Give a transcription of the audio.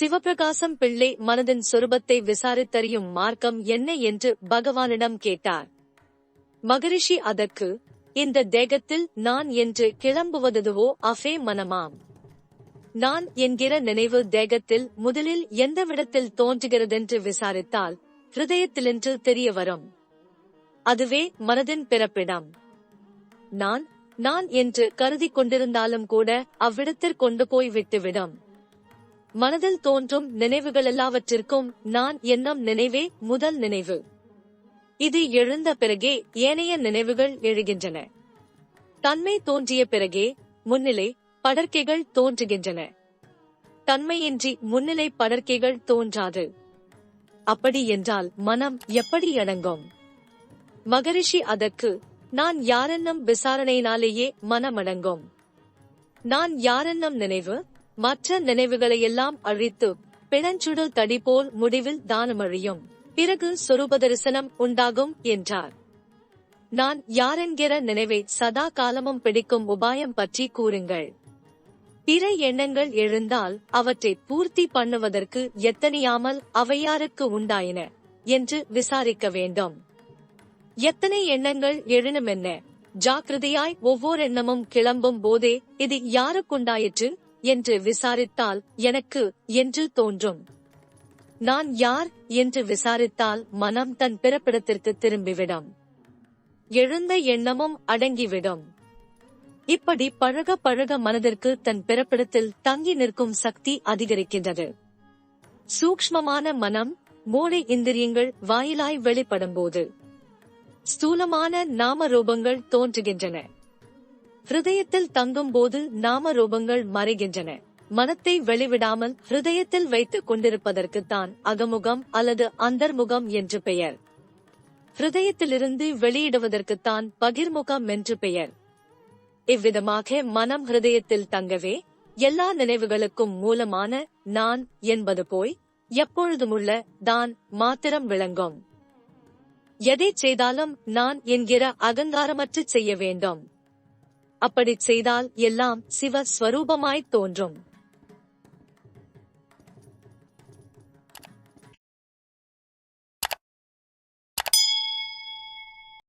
சிவபிரகாசம் பிள்ளை மனதின் சொரூபத்தை விசாரித்தறியும் மார்க்கம் என்ன என்று பகவானிடம் கேட்டார். மகரிஷி அதற்கு இந்த தேகத்தில் நான் என்று கிளம்புவதுவோ அஃபே மனமாம். நான் என்கிற நினைவு தேகத்தில் முதலில் எந்தவிடத்தில் தோன்றுகிறதென்று விசாரித்தால் ஹிருதயத்திலென்று தெரிய வரும். அதுவே மனதின் பிறப்பிடம். நான் நான் என்று கருதி கொண்டிருந்தாலும் கூட அவ்விடத்திற் கொண்டு போய் விட்டுவிடும். மனதில் தோன்றும் நினைவுகள் எல்லாவற்றிற்கும் நான் என்னும் நினைவே முதல் நினைவு. இது எழுந்த பிறகே ஏனைய நினைவுகள் எழுகின்றன. தன்மை தோன்றிய பிறகே முன்னிலை படர்க்கைகள் தோன்றுகின்றன. தன்மையின்றி முன்னிலை படர்க்கைகள் தோன்றாது. அப்படி என்றால் மனம் எப்படி அடங்கும்? மகரிஷி அதற்கு நான் யாரென்னும் விசாரணையினாலேயே மனமடங்கும். நான் யாரென்னும் நினைவு மற்ற நினைவுகளையெல்லாம் அழித்து பிணஞ்சுடல் தடி போல் முடிவில் தானமழியும் பிறகு சொரூப தரிசனம் உண்டாகும் என்றார். நான் யாரென்கிற நினைவை சதா காலமும் பிடிக்கும் உபாயம் பற்றி கூறுங்கள். பிற எண்ணங்கள் எழுந்தால் அவற்றை பூர்த்தி பண்ணுவதற்கு எத்தனையாமல் அவையாருக்கு உண்டாயின என்று விசாரிக்க வேண்டும். எத்தனை எண்ணங்கள் எழுணுமென்ன? ஜாக்கிரதையாய் ஒவ்வொரு எண்ணமும் கிளம்பும் போதே இது யாருக்குண்டாயிற்று? என்று விசாரித்தால் எனக்கு என்று தோன்றும். நான் யார் என்று விசாரித்தால் மனம் தன் பிறப்பிடத்திற்கு திரும்பிவிடும். எழுந்த எண்ணமும் அடங்கிவிடும். இப்படி பழக பழக மனதிற்கு தன் பிறப்பிடத்தில் தங்கி நிற்கும் சக்தி அதிகரிக்கின்றது. சூக்ஷ்மமான மனம் மூளை இந்திரியங்கள் வாயிலாய் வெளிப்படும்போது ஸ்தூலமான நாம ரூபங்கள் தோன்றுகின்றன. ஹிருதயத்தில் தங்கும் போது நாம ரூபங்கள் மறைகின்றன. மனத்தை வெளிவிடாமல் ஹிருதயத்தில் வைத்துக் கொண்டிருப்பதற்குத்தான் அகமுகம் அல்லது அந்தர்முகம் என்று பெயர். ஹிருதயத்திலிருந்து வெளியிடுவதற்குத்தான் பகிர்முகம் என்று பெயர். இவ்விதமாக மனம் ஹிருதயத்தில் தங்கவே எல்லா நினைவுகளுக்கும் மூலமான நான் என்பது போய் எப்பொழுதுமுள்ள தான் மாத்திரம் விளங்கும். எதை செய்தாலும் நான் என்கிற அகங்காரமற்று செய்ய வேண்டும். அப்படிச் செய்தால் எல்லாம் சிவ ஸ்வரூபமாய்த் தோன்றும்.